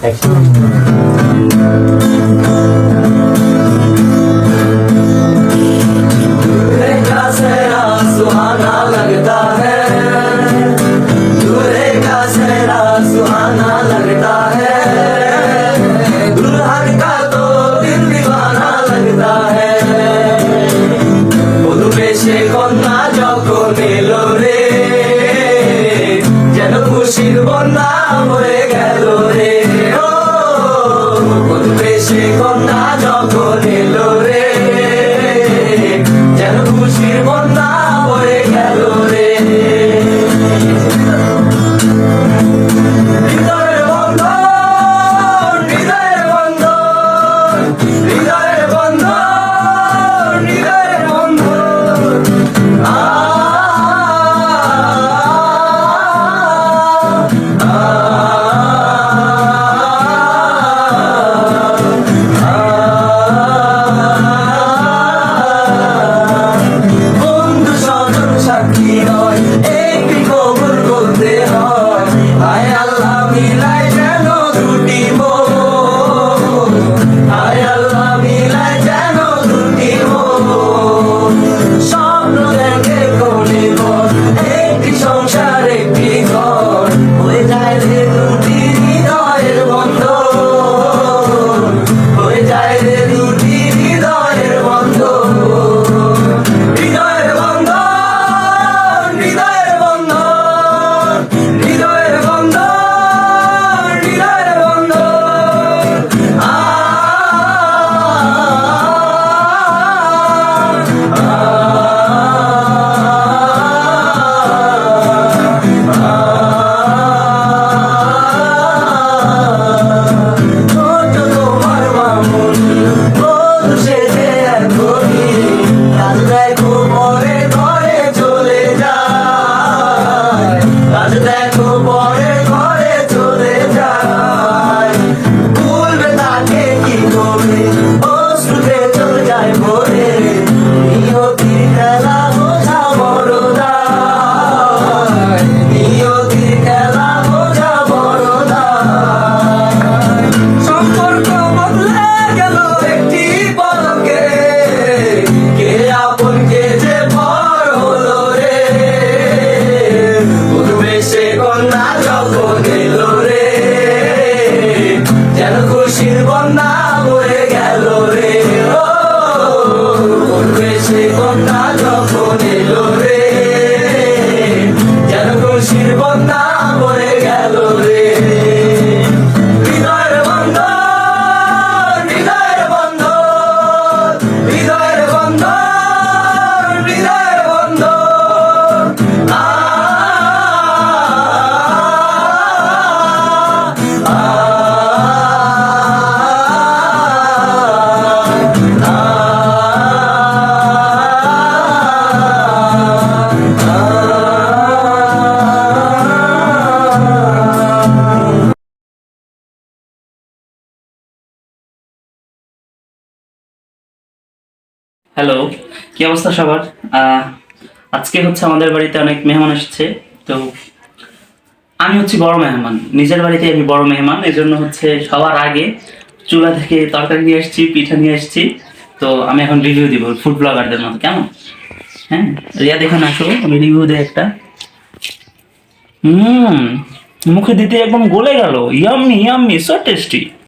Thanks. মন না বয়ে গেল। 만나 হ্যালো কি অবস্থা সবার? আজকে হচ্ছে আমাদের বাড়িতে অনেক মেহমান এসেছে, তো আমি হচ্ছি বড় মেহমান। নিজের বাড়িতে আমি বড় মেহমান, এজন্য হচ্ছে সবার আগে চুলা থেকে তরকারি নিয়ে এসেছি, পিঠা নিয়ে এসেছি। তো আমি এখন রিভিউ দিব ফুড ব্লগারদের মতো, কেমন? হ্যাঁ রিয়া দেখুন আসো আমি রিভিউ দেয় একটা। হুম, মুখে দিতে একদম গলে গেল ইয়াম্মি ইয়াম্মি সো টেস্টি